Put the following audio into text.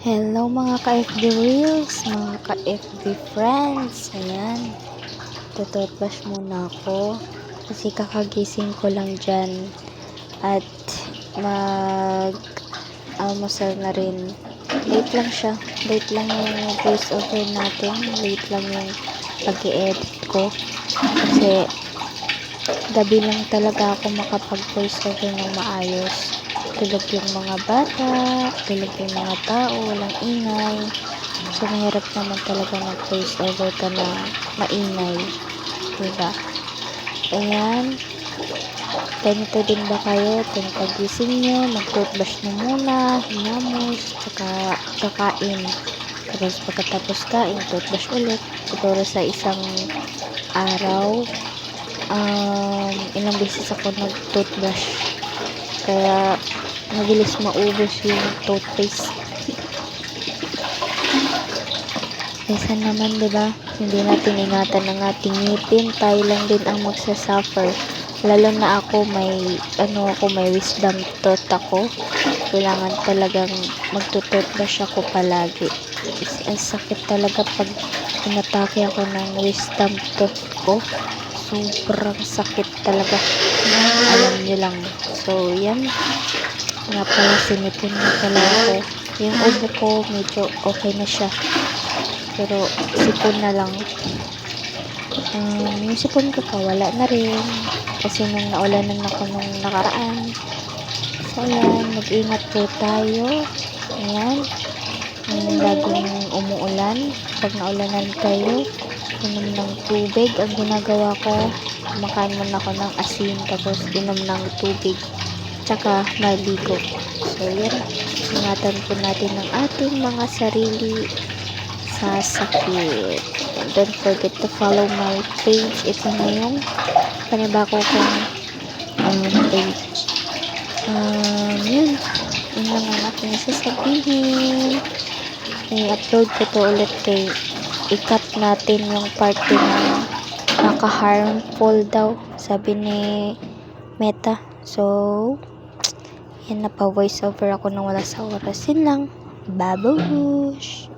Hello mga ka-FB Reels, mga ka-FB Friends. Ayan. Tututbrush muna ako. Kasi kakagising ko lang dyan. At mag almusal na rin. Late lang siya. Late lang yung voice over natin. Late lang yung pag-edit ko. Kasi gabi lang talaga ako makapag voice over ng maayos tulog yung mga bata, tulog yung mga tao, walang ingay. So, mahirap naman talaga mag-voice over ka na maingay. Diba? Ayan. Ganito din ba kayo? Kung pagising nyo, mag-toothbrush na muna, hinamos, tsaka kakain. Tapos pagkatapos kain, toothbrush ulit. Siguro sa isang araw, um, ilang beses ako nag-toothbrush. Kaya, mabilis maubos yung toothpaste. Minsan naman, ba? Hindi natin ingatan ng ating ngipin. Tayo lang din ang magsasuffer. Lalo na ako, may, ano ako, may wisdom tooth ako. Kailangan talagang magtutoothbrush ako palagi. Ang sakit talaga pag inatake ako ng wisdom tooth ko. Sobrang sakit talaga. Alam nyo lang. So, yan nga pala sinipon na pala ako. Yung ubo ko medyo okay na siya. Pero sipon na lang. Um, yung sipon ko pa wala na rin. Kasi nung naulanan ako nung nakaraan. So ayan, mag-ingat po tayo. Ayan. Yung laging umuulan. Pag naulanan kayo, inom ng tubig. Ang ginagawa ko, kumakain muna ako ng asin tapos inom ng tubig tsaka maligo. So, yan. Ingatan po natin ang ating mga sarili sa sakit. And don't forget to follow my page. Ito na yung panibago kong um, page. Um, yun. Yun lang ang aking sasabihin. I-upload ko to ulit kay i-cut natin yung parte na naka-harmful daw. Sabi ni Meta. So, yan na pa voice over ako nang wala sa oras. Yun lang. Babush!